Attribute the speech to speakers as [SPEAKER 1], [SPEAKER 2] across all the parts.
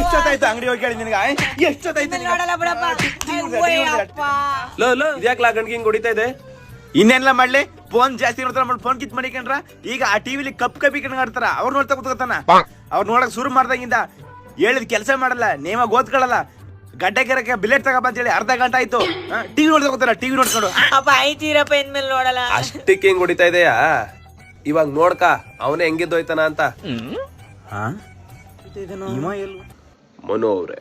[SPEAKER 1] ಎಷ್ಟೊತ್ತಾಯ್ತು ಅಂಗಡಿ ಹೋಗಿ ಕೇಳಿ ನಿನಗೆ ಎಷ್ಟೊತ್ತಾಯ್ತು ನಿನಗೆ?
[SPEAKER 2] ನೋಡಲ್ಲ ಬಿಡಪ್ಪ.
[SPEAKER 3] ಲೋ ಲೋ ಹಿಂಗ್ ಹೊಡಿತಾ ಇದೆ?
[SPEAKER 1] ಮಾಡ್ಲಿ ಫೋನ್ ಜಾಸ್ತಿ ನೋಡ್ತಾರ ಮಾಡಿ ಫೋನ್ ಕಿತ್ ಮಾಡಿಕೊಂಡ್ರ ಈಗ ಆ ಟಿವಿಲಿ ಕಪ್ ಕಪ್ಪಿ ಆಡ್ತಾರ ಅವ್ರ ನೋಡ್ತಾ ಕೂತ್ಕೊತಾನ. ಅವ್ರು ನೋಡಕ್ ಶುರು ಮಾಡ್ದಾಗಿಂದ ಹೇಳಿದ ಕೆಲಸ ಮಾಡಲ್ಲ ನೇಮ ಗೋತ್ಕೊಳ್ಳಲ್ಲ ಗಡ್ಡೆ ಕೆರಕ್ಕೆ ಬಿಲೆಟ್ ತಗಪ್ಪ ಅಂತ ಹೇಳಿ ಅರ್ಧ ಗಂಟೆ ಆಯ್ತು. ಟಿವಿ ನೋಡ್ತಾ ಕೂತಾರ ಟಿವಿ ನೋಡ್ಕೊಂಡು
[SPEAKER 2] ಅಪ್ಪ ಐತಿರಪ್ಪ ಇನ್ಮೇಲೆ ನೋಡಲ್ಲ.
[SPEAKER 3] ಅಷ್ಟಕ್ಕೆ ಹಿಂಗ್ ಹೊಡಿತಾ ಇದೆಯಾ? ಇವಾಗ ನೋಡ್ಕ ಅವನೇ ಹೆಂಗಿದ್ದೋಯ್ತಾನ ಅಂತ. ಮನು ಅವರೇ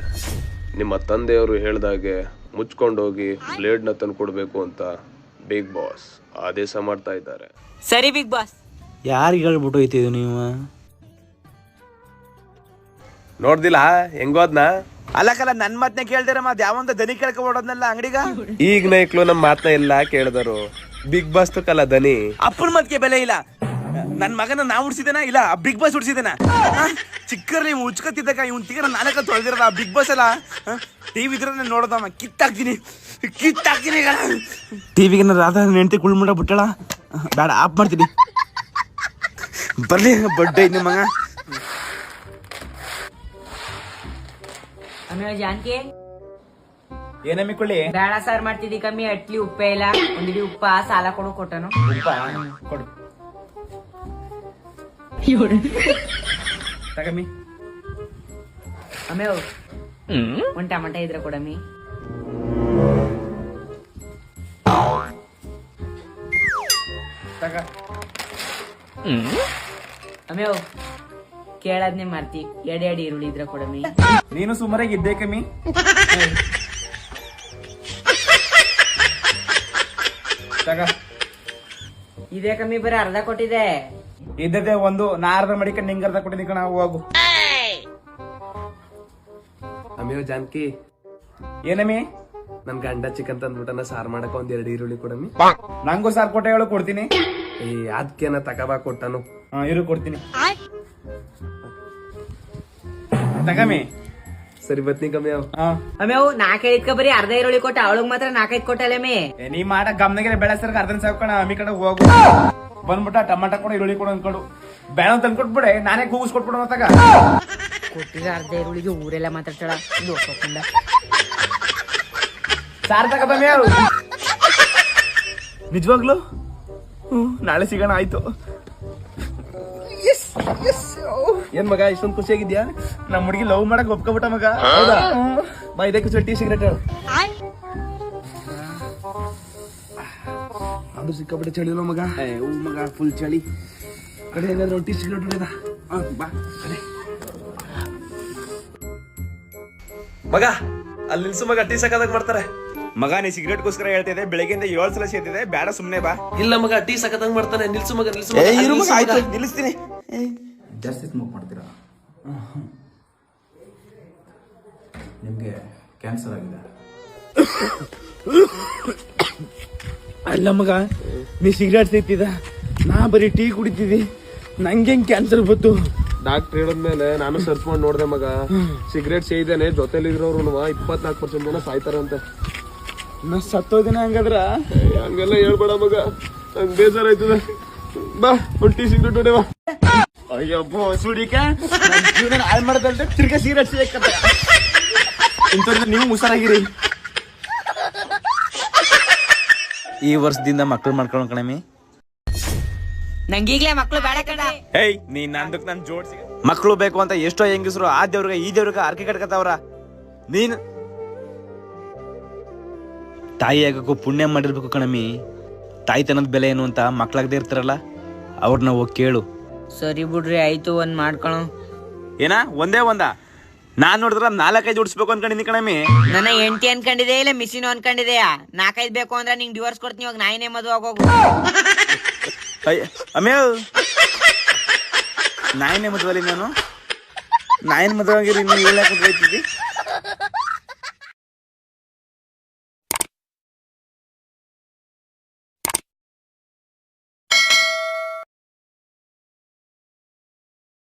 [SPEAKER 3] ನಿಮ್ಮ ತಂದೆಯವರು ಹೇಳಿದಾಗೆ ಮುಚ್ಕೊಂಡೋಗಿ ಬ್ಲೇಡ್ನ ನ ತಂದು ಕೊಡಬೇಕು ಅಂತ ಬಿಗ್ ಬಾಸ್ ಆದೇಶ ಮಾಡ್ತಾ ಇದ್ದಾರೆ.
[SPEAKER 2] ಸರಿ ಬಿಗ್ ಬಾಸ್.
[SPEAKER 1] ಯಾರಿಗೆ ಹೇಳ್ಬಿಟ್ಟು ಹೋಯ್ತಿದ್ದು ನೀವು?
[SPEAKER 3] ನೋಡ್ದಿಲ್ಲ ಹೆಂಗೋದ್ನ
[SPEAKER 1] ಅಲ್ಲಕಲ್ಲ ನನ್ ಮಾತನ್ನ ಕೇಳ್ದಿರ ಮತ್ ಯಾವಂತ ದನಿ ಕೇಳ್ಕೊ ಓಡೋದ್ನಲ್ಲ ಅಂಗಡಿಗ?
[SPEAKER 3] ಈಗ ನೈಕ್ಲು ನಮ್ಮ ಮಾತನ್ನ ಎಲ್ಲ ಕೇಳಿದರು. ಬಿಗ್ ಬಾಸ್ ತಕ್ಕಲ್ಲ ದನಿ.
[SPEAKER 1] ಅಪ್ಪನ ಮತ್ಗೆ ಬೆಲೆ ಇಲ್ಲ. ನನ್ ಮಗನ ನಾ ಉಡ್ಸಿದೇನ ಇಲ್ಲ ಬಿಗ್ ಬಾಸ್ ಉಡ್ಸಿದೇನ ಚಿಕ್ಕರ್ಲಿ ನೀವು ಉಚ್ಕತ್ತಿದ್ದಾಗ ಇವ್ನ ತಿಗರ ನಾನಕ ತೊಳೆದಿರಲ್ಲ ಬಿಗ್ ಬಾಸ್ ಅಲ್ಲ? ಟಿವಿ ಇದ್ರೆ ನೋಡೋದಮ್ಮ ಕಿತ್ತಾಕ್ತೀನಿ. ಕಿತ್ತಾಕ್ತೀನಿ ಟಿವಿಗೆ ರಾಧಾ ನೆಂಟಿ ಕುಳ್ಮುಂಡ ಬಿಟ್ಟಳ? ಬೇಡ ಆಫ್ ಮಾಡ್ತೀನಿ. ಬರ್ಲಿ ಬಡ್ಡೆ ನಿಮ್ಮ ಮಗ
[SPEAKER 2] ಆಮೇಲೆ ಜಾನ್ಕಿ?
[SPEAKER 1] ಏನಮ್ಮಿ ಕೊಳ್ಳಿ
[SPEAKER 2] ಬೇಡ ಸಾರ್ ಮಾಡ್ತಿದ್ದಿ ಕಮ್ಮಿ. ಅಟ್ಲಿ ಉಪ್ಪೇ ಇಲ್ಲ. ಒಂದಿಡಿ ಉಪ್ಪ ಸಾಲ ಕೊಡು ಕೊಟ್ಟನು.
[SPEAKER 1] ಕೊಡು. ತಗಮ್ಮಿ
[SPEAKER 2] ಆಮೇಲೆ ಒಂದು ಟಮಟ ಇದ್ರೆ ಕೊಡಮ್ಮಿ
[SPEAKER 1] ತಗ
[SPEAKER 2] ಆಮೇಲೆ ಕೇಳದ್ನೆ ಮಾರ್ತಿ ಎಡೆ ಎಡೆ ಈರುಳ್ಳಿ ಇದ್ರೆ ಕೊಡಮಿ
[SPEAKER 1] ನೀನು ಸುಮಾರಾಗಿ ಇದ್ದೆ ಕಮ್ಮಿ. ತಗ
[SPEAKER 2] ಇದೇ ಕಮ್ಮಿ ಬರೀ ಅರ್ಧ ಕೊಟ್ಟಿದೆ.
[SPEAKER 1] ಇದ್ದದೆ ಒಂದು ನಾರದ ಮಡಿಕ ನಿಂಗರ್ದ ಕೊಟ್ಟಿದ್ದ ಕಣ ಹೋಗು.
[SPEAKER 3] ಅಮ್ಮಿಯೋ ಜಾನ್ಕಿ.
[SPEAKER 1] ಏನಮ್ಮಿ
[SPEAKER 3] ನನ್ ಗಂಡ ಚಿಕನ್ ತಂದ್ಬಿಟ್ಟನ ಸಾರ್ ಮಾಡಕ ಒಂದ್ ಎರಡು ಈರುಳ್ಳಿ ಕೊಡಮ್ಮಿ
[SPEAKER 1] ನಂಗೂ ಸಾರ್ ಕೊಟ್ಟೆ ಹೇಳು ಕೊಡ್ತೀನಿ.
[SPEAKER 3] ಏ ಅದ್ಕೇನ ತಕಬಾ ಕೊಟ್ಟನು.
[SPEAKER 1] ಹಾ ಇರು ಕೊಡ್ತೀನಿ. ತಗಮಿ.
[SPEAKER 3] ಸರಿ ಬತ್ನಿ ಕಮ್ಮಿ ಅವ್.
[SPEAKER 2] ನಾಕ್ ಹೇಳಿದ್ಕ ಬರೀ ಅರ್ಧ ಈರುಳ್ಳಿ ಕೊಟ್ಟ ಅವಳಗ್ ಮಾತ್ರ ನಾಕೈದ್ ಕೊಟ್ಟಲೆ
[SPEAKER 1] ಮೇ ನೀ ಮಾಡ ಗಮನಗಿರ ಬೆಳೆಸರ್ಗ ಅರ್ಧನ ಸಾಕೋಣ ಅಮ್ಮಿ ಕಡೆ ಹೋಗು. ಬಂದ್ಬಿಟ್ಟ ಟಮಾಟ ಕೊಡು ಈರುಳ್ಳಿ ಕೊಡು ಅನ್ಕೊಂಡು ಬೇಡ ತಂದು ಕೊಟ್ಬಿಡೆ ನಾನೇ ಕೂಗಿಸ್ ಕೊಟ್ಬಿಡು ಮತ್ತಾಗ
[SPEAKER 2] ಅರ್ಧ ಈರುಳ್ಳಿಗೆ ಊರೆಲ್ಲ ಮಾತಾಡ್ತಾಳ. ಇದು ಒಪ್ಪಿಲ್ಲ
[SPEAKER 1] ಸಾರ್ ತಗಬಮ್ಮಿ ಯಾರು ನಿಜವಾಗ್ಲು? ಹ್ಮ್ ನಾಳೆ ಸಿಗೋಣ ಆಯ್ತು.
[SPEAKER 3] ಏನ್ ಮಗ ಇಷ್ಟೊಂದು ಖುಷಿಯಾಗಿದ್ಯಾ?
[SPEAKER 1] ನಮ್ಮ ಹುಡುಗಿ ಲವ್ ಮಾಡಕ್ ಒಪ್ಕೊಬಿಟ್ಟ ಮಗ.
[SPEAKER 3] ಹೌದಾ? ಬಾ ಇದಕ್ಕೆ ಟೀ ಸಿಗರೇಟ್ ಹೇಳು. ಅದು ಸಿಕ್ಕಾಪಟ್ಟೆ ಚಳಿ ಮಗ?
[SPEAKER 1] ಏ, ಹೂ ಮಗ ಫುಲ್ ಚಳಿ.
[SPEAKER 3] ಕಡೆ ಏನಾದ್ರು ರೊಟ್ಟಿ ಸಿಗರೇಟ್ ಹೊಡೆದ
[SPEAKER 1] ಬಾ. ಕಡೆ.
[SPEAKER 3] ಮಗ ಅಲ್ಲಿ ನಿಲ್ಸು ಮಗ ಟೀ ಸಾಕಾದಾಗ ಮಾಡ್ತಾರೆ.
[SPEAKER 1] ಮಗ ನೀ ಸಿಗರೇಟ್ಗೋಸ್ಕರ ಹೇಳ್ತಿದ್ದೆ ಬೆಳಗ್ಗೆಯಿಂದ ಏಳು ಸಲ ಸೇತಿದೆ ಬೇಡ ಸುಮ್ನೆ ಬಾ.
[SPEAKER 3] ಇಲ್ಲ ಮಗ ಟೀ ಸಾಕದಂಗ್ ಮಾಡ್ತಾನೆ. ನಿಲ್ಸು ಮಗ ನಿಲ್ಸು
[SPEAKER 1] ಏ
[SPEAKER 3] ಮಗ,
[SPEAKER 1] ಇರು ಮಗ
[SPEAKER 3] ನಿಲ್ಸು ಮಗ.
[SPEAKER 1] ನಿಲ್ಲಿಸ್ತೀನಿ.
[SPEAKER 4] ಜಾಸ್ತಿ ಸ್ಮೋಕ್ ಮಾಡ್ತೀರಾ? ನಿಮಗೆ ಕ್ಯಾನ್ಸರ್ ಆಗಿದೆ.
[SPEAKER 1] ಅಲ್ಲ ಮಗ ನೀ ಸಿಗರೇಟ್ ಸೇರ್ತಿದ್ದ ನಾ ಬರೀ ಟೀ ಕುಡಿತಿದ್ದಿ. ನಂಗೆ ಹೆಂಗ್ ಕ್ಯಾನ್ಸರ್ ಬಂತು
[SPEAKER 3] ಡಾಕ್ಟರ್ ಹೇಳಿದ್ಮೇಲೆ ನಾನು ಸರ್ಚ್ ಮಾಡಿ ನೋಡ್ದೆ ಮಗ. ಸಿಗರೇಟ್ ಸೇಯ್ದೇನೆ ಜೊತೆಲಿರೋರು ಇಪ್ಪತ್ನಾಲ್ಕು ಪರ್ಸೆಂಟ್ ಜನ ಸಾಯ್ತಾರಂತೆ.
[SPEAKER 1] ನಾ ಸತ್ತೋದಿನ ಹಂಗಾದ್ರ?
[SPEAKER 3] ಹಂಗೆಲ್ಲ ಹೇಳ್ಬೇಡ ಮಗ. ನಂಗೆ ಬೇಜಾರಾಯ್ತದ. ಬಾ ಒಂದು ಟೀ ಸಿಗರೇಟ್ ಹೊಡೆವಾ
[SPEAKER 1] ಅಯ್ಯಬ್ಬೋ ಸುಡಿಕ. ಹಾಳು ಮಾಡ್ದಲ್ದೆ ತಿರ್ಗಾ ಸಿಗರೇಟ್ ಸೇಕತ್ತ ಇಂಥವ್ರಿಗೆ ನೀವು ಹುಷಾರಾಗಿರಿ. ಈ ವರ್ಷದಿಂದ ಮಕ್ಳು ಮಾಡ್ಕೊಳ್ಳೋ ಕಣಮಿ
[SPEAKER 2] ನಂಗೀಗ್ಲೇ ಮಕ್ಳು ಬೇಡ ಕಣ.
[SPEAKER 1] ಏಯ್ ನೀ ನಂದಕ್ ನನ್ ಜೋಡ್ಸಿ ಮಕ್ಳು ಬೇಕು ಅಂತ ಎಷ್ಟೋ ಹೆಂಗಸರು ಆ ದೇವ್ರಿಗೆ ಈ ದೇವ್ರಿಗೆ ಅರ್ಕೆ ಕಟ್ಕತಾವ್ರ ನೀನ್ ತಾಯಿ ಆಗಕ್ಕೂ ಪುಣ್ಯ ಮಾಡಿರ್ಬೇಕು ಕಣಮಿ ತಾಯ್ತನದ ಬೆಲೆ ಏನು ಅಂತ ಮಕ್ಳಾಗದೇ ಇರ್ತಾರಲ್ಲ ಅವ್ರನ್ನ ಹೋಗಿ ಕೇಳು.
[SPEAKER 2] ಸರಿ ಬಿಡ್ರಿ ಆಯ್ತು ಒಂದ್ ಮಾಡ್ಕೊಳ
[SPEAKER 1] ಏನ ಒಂದೇ ಒಂದ? ನಾನ್ ನೋಡಿದ್ರ ನಾಲ್ಕೈದು ಉಡ್ಸ್ಬೇಕು ಅನ್ಕೊಂಡಿನಿ ಕಣಮಿ
[SPEAKER 2] ನನ್ನ ಹೆಂಡತಿ ಅನ್ಕೊಂಡಿದೆ ಇಲ್ಲ ಮಿಷಿನ್ ಅನ್ಕೊಂಡಿದೆಯಾ? ನಾಲ್ಕೈದು ಬೇಕು ಅಂದ್ರೆ ನಿಂಗೆ ಡಿವೋರ್ಸ್ ಕೊಡ್ತೀನಿ ಇವಾಗ ನಾಯಿನೇ ಮದುವೆ ಆಗೋಗು.
[SPEAKER 1] ಅಮೇಲ್ ನಾಯಿನೇ ಮದುವೆ ನಾನು? ನಾಯಿನ ಮದುವೆ ಆಗಿರಿ ಇನ್ನು ಏಳಕ್ಕೆ